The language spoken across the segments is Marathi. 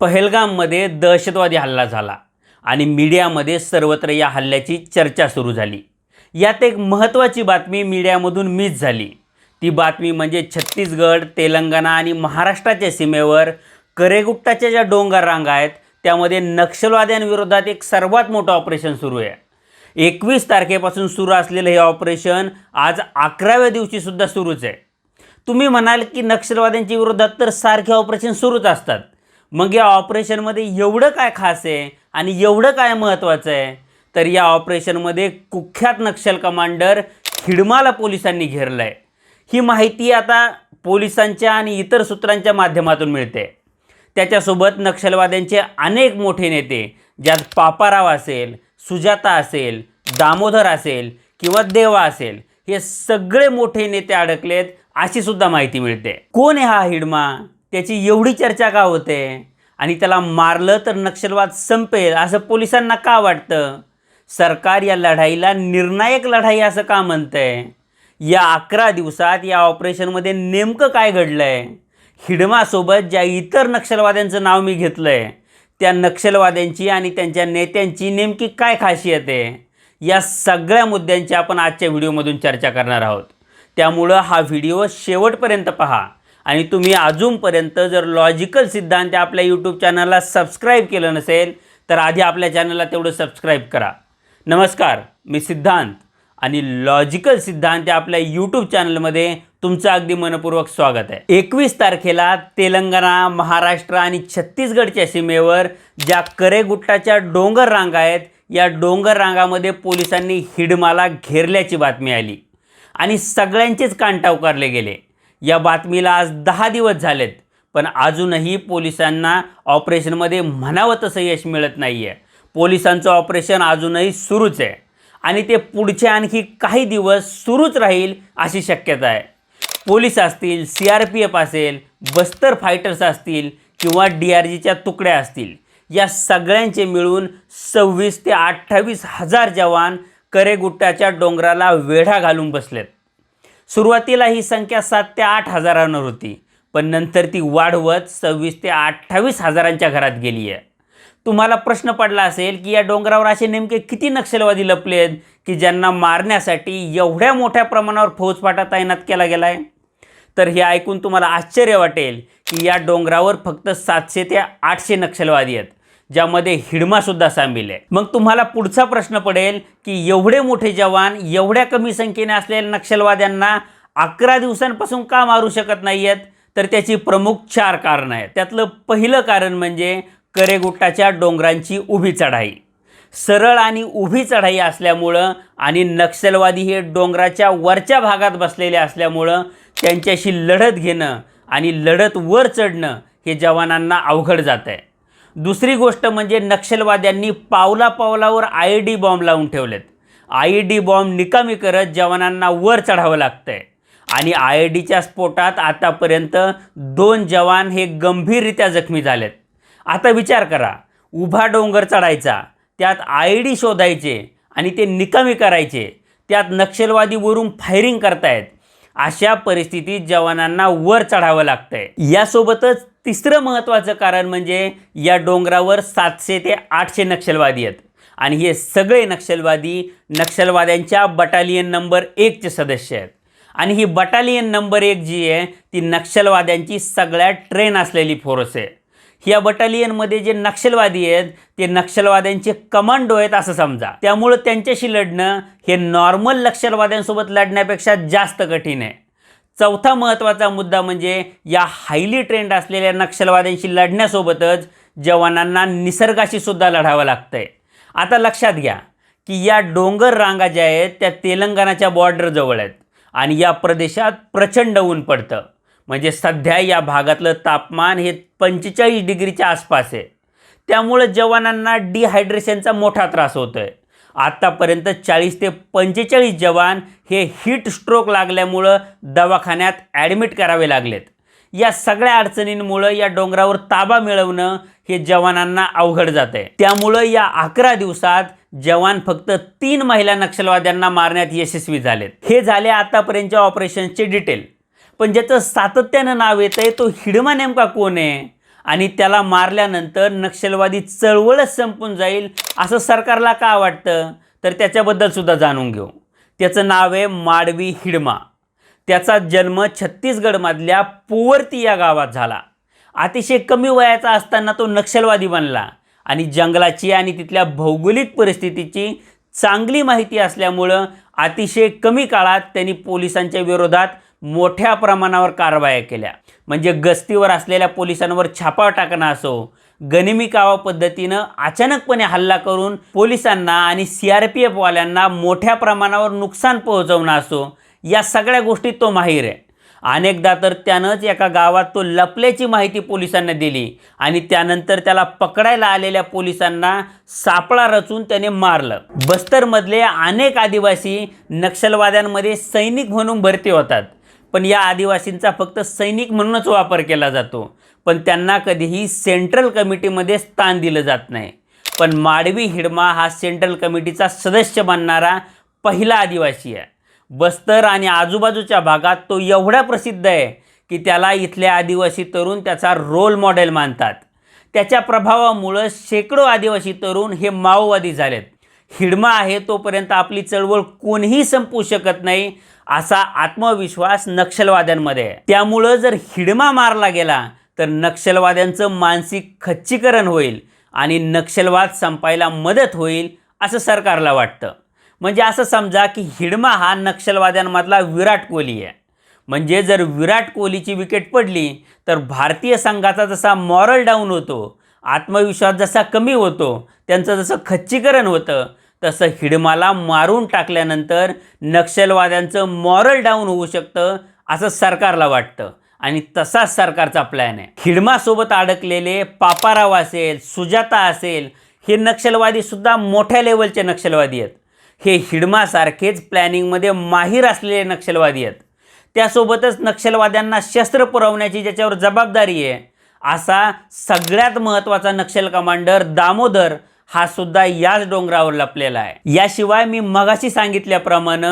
पहलगाममध्ये दहशतवादी हल्ला झाला आणि मीडियामध्ये सर्वत्र या हल्ल्याची चर्चा सुरू झाली. यात एक महत्त्वाची बातमी मीडियामधून मिस झाली. ती बातमी म्हणजे छत्तीसगड तेलंगणा आणि महाराष्ट्राच्या सीमेवर करेगुट्टाच्या ज्या डोंगर रांगा आहेत त्यामध्ये नक्षलवाद्यांविरोधात एक सर्वात मोठं ऑपरेशन सुरू आहे. एकवीस तारखेपासून सुरू असलेलं हे ऑपरेशन आज अकराव्या दिवशीसुद्धा सुरूच आहे. तुम्ही म्हणाल की नक्षलवाद्यांच्या विरोधात तर सारखे ऑपरेशन सुरूच असतात. मग या ऑपरेशनमध्ये एवढं काय खास आहे आणि एवढं काय महत्त्वाचं आहे? तर या ऑपरेशनमध्ये कुख्यात नक्षल कमांडर खिडमाला पोलिसांनी घेरलं आहे ही माहिती आता पोलिसांच्या आणि इतर सूत्रांच्या माध्यमातून मिळते. त्याच्यासोबत नक्षलवाद्यांचे अनेक मोठे नेते ज्यात पापाराव असेल सुजाता असेल दामोदर असेल किंवा देवा असेल हे सगळे मोठे नेते अडकलेत अशी सुद्धा माहिती मिळते. कोण आहे हा हिडमा? त्याची एवढी चर्चा का होते? आणि त्याला मारलं तर नक्षलवाद संपेल असं पोलिसांना का वाटतं? सरकार या लढाईला निर्णायक लढाई असं का म्हणतंय? या अकरा दिवसात या ऑपरेशनमध्ये नेमकं काय घडलं आहे हिडमासोबत ज्या इतर नक्षलवाद्यांचं नाव मी घेतलं आहे त्या नक्षलवाद्यांची आणि त्यांच्या नेत्यांची नेमकी काय खासियत आहे? या सगळ्या मुद्द्यांची आपण आजच्या व्हिडिओमधून चर्चा करणार आहोत. त्यामुळं हा व्हिडिओ शेवटपर्यंत पहा. आणि तुम्ही अजूनपर्यंत जर लॉजिकल सिद्धांत आपल्या यूट्यूब चॅनलला सबस्क्राईब केलं नसेल तर आधी आपल्या चॅनलला तेवढं सबस्क्राईब करा. नमस्कार मी सिद्धांत आणि लॉजिकल सिद्धांत आपल्या यूट्यूब चॅनलमध्ये तुमचं अगदी मनपूर्वक स्वागत आहे. एकवीस तारखेला तेलंगणा महाराष्ट्र आणि छत्तीसगडच्या सीमेवर ज्या करेगुट्टाच्या डोंगर रांगा आहेत या डोंगर रांगामध्ये पोलिसांनी हिडमाला घेरल्याची बातमी आली आणि सगळ्यांचेच कान टावकारले गेले. या बातमीला आज दहा दिवस झालेत पण अजूनही पोलिसांना ऑपरेशनमध्ये म्हणावं तसं यश मिळत नाही आहे पोलिसांचं ऑपरेशन अजूनही सुरूच आहे आणि ते पुढचे आणखी काही दिवस सुरूच राहील अशी शक्यता आहे. पोलीस असतील सी आर पी एफ असेल बस्तर फायटर्स असतील किंवा डी आर जीच्या तुकड्या असतील या सगळ्यांचे मिळून सव्वीस ते अठ्ठावीस हजार जवान करेगुट्टाच्या डोंगराला वेढा घालून बसलेत. सुरुवातीला ही संख्या सात ते आठ हजारांवर होती पण नंतर ती वाढवत सव्वीस ते अठ्ठावीस हजारांच्या घरात गेली आहे. तुम्हाला प्रश्न पडला असेल की या डोंगरावर असे नेमके किती नक्षलवादी लपले आहेत की ज्यांना मारण्यासाठी एवढ्या मोठ्या प्रमाणावर फौजफाटा तैनात केला गेला आहे तर हे ऐकून तुम्हाला आश्चर्य वाटेल की या डोंगरावर फक्त सातशे ते आठशे नक्षलवादी आहेत. ज्यामध्ये हिडमासुद्धा सामील आहे. मग तुम्हाला पुढचा प्रश्न पडेल की एवढे मोठे जवान एवढ्या कमी संख्येने असलेल्या नक्षलवाद्यांना अकरा दिवसांपासून का मारू शकत नाही आहेत तर त्याची प्रमुख चार कारणं आहेत. त्यातलं पहिलं कारण म्हणजे करेगुट्टाच्या डोंगरांची उभी चढाई. सरळ आणि उभी चढाई असल्यामुळं आणि नक्षलवादी हे डोंगराच्या वरच्या भागात बसलेले असल्यामुळं त्यांच्याशी लढत घेणं आणि लढत वर चढणं हे जवानांना अवघड जात आहे दुसरी गोष्ट म्हणजे नक्षलवाद्यांनी पावला पावलावर आय डी बॉम्ब लावून ठेवलेत. आय डी बॉम्ब निकामी करत जवानांना वर चढावं लागतं आहे आणि आय डीच्या स्फोटात आतापर्यंत दोन जवान हे गंभीररित्या जखमी झालेत. आता विचार करा उभा डोंगर चढायचा त्यात आय डी शोधायचे आणि ते निकामी करायचे त्यात नक्षलवादीवरून फायरिंग करतायत अशा परिस्थितीत जवानांना वर चढावं लागतंय. यासोबतच तिसरं महत्त्वाचं कारण म्हणजे या डोंगरावर सातशे ते आठशे नक्षलवादी आहेत. आणि हे सगळे नक्षलवादी नक्षलवाद्यांच्या बटालियन नंबर एकचे सदस्य आहेत. आणि ही बटालियन नंबर एक जी आहे ती नक्षलवाद्यांची सगळ्यात ट्रेन असलेली फोर्स आहे. या बटालियनमध्ये जे नक्षलवादी आहेत ते नक्षलवाद्यांचे कमांडो आहेत असं समजा. त्यामुळं त्यांच्याशी लढणं हे नॉर्मल नक्षलवाद्यांसोबत लढण्यापेक्षा जास्त कठीण आहे. चौथा महत्त्वाचा मुद्दा म्हणजे या हायली ट्रेंड असलेल्या नक्षलवाद्यांशी लढण्यासोबतच जवानांना निसर्गाशी सुद्धा लढावं लागतं आहे आता लक्षात घ्या की या डोंगर रांगा ज्या आहेत त्या तेलंगणाच्या बॉर्डरजवळ आहेत आणि या प्रदेशात प्रचंड ऊन पडतं. म्हणजे सध्या या भागातलं तापमान हे पंचेचाळीस डिग्रीच्या आसपास आहे. त्यामुळं जवानांना डिहायड्रेशनचा मोठा त्रास होतो आहे आत्तापर्यंत चाळीस ते पंचेचाळीस जवान हे हीट स्ट्रोक लागल्यामुळं दवाखान्यात ॲडमिट करावे लागलेत. या सगळ्या अडचणींमुळं या डोंगरावर ताबा मिळवणं हे जवानांना अवघड जात आहे त्यामुळं या अकरा दिवसात जवान फक्त तीन महिला नक्षलवाद्यांना मारण्यात यशस्वी झालेत. हे झाले आतापर्यंतच्या ऑपरेशनचे डिटेल. पण ज्याचं सातत्यानं नाव येत आहे तो हिडमा नेमका कोण आहे? आणि त्याला मारल्यानंतर नक्षलवादी चळवळच संपून जाईल असं सरकारला का वाटतं? तर त्याच्याबद्दल सुद्धा जाणून घेऊ. त्याचं नाव आहे माडवी हिडमा. त्याचा जन्म छत्तीसगडमधल्या पोवर्ती या गावात झाला. अतिशय कमी वयाचा असताना तो नक्षलवादी बनला आणि जंगलाची आणि तिथल्या भौगोलिक परिस्थितीची चांगली माहिती असल्यामुळं अतिशय कमी काळात त्यांनी पोलिसांच्या विरोधात मोठ्या प्रमाणावर कारवाया केल्या. म्हणजे गस्तीवर असलेल्या पोलिसांवर छापा टाकणं असो गनिमी कावा पद्धतीनं अचानकपणे हल्ला करून पोलिसांना आणि सी आर पी एफवाल्यांना मोठ्या प्रमाणावर नुकसान पोहोचवणं असो या सगळ्या गोष्टीत तो माहीर आहे. अनेकदा तर त्यानंच एका गावात तो लपल्याची माहिती पोलिसांना दिली आणि त्यानंतर त्याला पकडायला आलेल्या पोलिसांना सापळा रचून त्याने मारलं. बस्तरमधले अनेक आदिवासी नक्षलवाद्यांमध्ये सैनिक म्हणून भरती होतात. पण या आदिवासींचा फक्त सैनिक म्हणूनच वापर केला जातो. पण त्यांना कधीही सेंट्रल कमिटीमध्ये स्थान दिलं जात नाही. पण माडवी हिडमा हा सेंट्रल कमिटीचा सदस्य बनणारा पहिला आदिवासी आहे. बस्तर आणि आजूबाजूच्या भागात तो एवढा प्रसिद्ध आहे की त्याला इथले आदिवासी तरुण त्याचा रोल मॉडेल मानतात. त्याच्या प्रभावामुळं शेकडो आदिवासी तरुण हे माओवादी झालेत. हिडमा आहे तोपर्यंत आपली चळवळ कोणीही संपवू शकत नाही असा आत्मविश्वास नक्षलवाद्यांमध्ये आहे. त्यामुळं जर हिडमा मारला गेला तर नक्षलवाद्यांचं मानसिक खच्चीकरण होईल आणि नक्षलवाद संपायला मदत होईल असं सरकारला वाटतं. म्हणजे असं समजा की हिडमा हा नक्षलवाद्यांमधला विराट कोहली आहे. म्हणजे जर विराट कोहलीची विकेट पडली तर भारतीय संघाचा जसा मॉरल डाऊन होतो आत्मविश्वास जसा कमी होतो त्यांचं जसं खच्चीकरण होतं तसं हिडमाला मारून टाकल्यानंतर नक्षलवाद्यांचं मॉरल डाऊन होऊ शकतं असं सरकारला वाटतं. आणि तसाच सरकारचा प्लॅन आहे. हिडमासोबत अडकलेले पापाराव असेल सुजाता असेल हे नक्षलवादीसुद्धा मोठ्या लेवलचे नक्षलवादी आहेत. हे हिडमासारखेच प्लॅनिंगमध्ये माहीर असलेले नक्षलवादी आहेत. त्यासोबतच नक्षलवाद्यांना शस्त्र पुरवण्याची ज्याच्यावर जबाबदारी आहे असा सगळ्यात महत्त्वाचा नक्षल कमांडर दामोदर हा सुद्धा याच डोंगरावर लपलेला आहे. याशिवाय मी मगाशी सांगितल्याप्रमाणे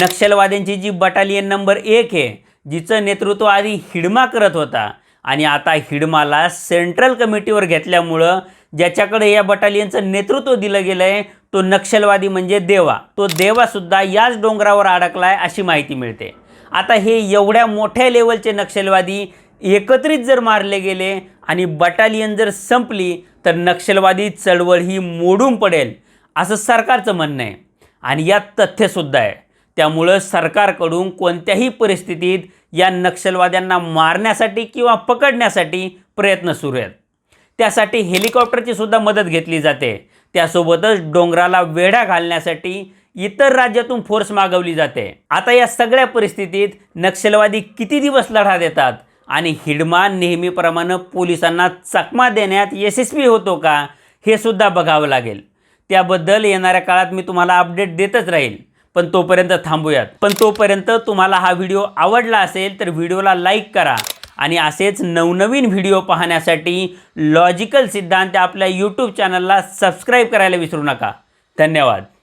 नक्षलवाद्यांची जी बटालियन नंबर एक आहे जिचं नेतृत्व आधी हिडमा करत होता आणि आता हिडमाला सेंट्रल कमिटीवर घेतल्यामुळं ज्याच्याकडे या बटालियनचं नेतृत्व दिलं गेलं आहे तो नक्षलवादी म्हणजे देवा. तो देवासुद्धा याच डोंगरावर अडकला आहे अशी माहिती मिळते. आता हे एवढ्या मोठ्या लेवलचे नक्षलवादी एकत्रित जर मारले गेले आणि बटालियन जर संपली तर नक्षलवादी चळवळ ही मोडून पडेल असं सरकारचं म्हणणं आहे. आणि यात तथ्यसुद्धा आहे. त्यामुळं सरकारकडून कोणत्याही परिस्थितीत या नक्षलवाद्यांना मारण्यासाठी किंवा पकडण्यासाठी प्रयत्न सुरू आहेत. त्यासाठी हेलिकॉप्टरची सुद्धा मदत घेतली जाते. त्यासोबतच डोंगराला वेढा घालण्यासाठी इतर राज्यातून फोर्स मागवली जाते. आता या सगळ्या परिस्थितीत नक्षलवादी किती दिवस लढा देतात? आणि हिडमा नेहमीप्रमाणे पोलिसांना चकमा देण्यात यशस्वी होतो का हे सुद्धा बघावं लागेल. त्याबद्दल येणाऱ्या काळात मी तुम्हाला अपडेट देतच राहील. पण तोपर्यंत थांबूयात. पण तोपर्यंत तुम्हाला हा व्हिडिओ आवडला असेल तर व्हिडिओला लाईक करा. आणि असेच नवनवीन व्हिडिओ पाहण्यासाठी लॉजिकल सिद्धांत आपल्या यूट्यूब चॅनलला सबस्क्राईब करायला विसरू नका. धन्यवाद.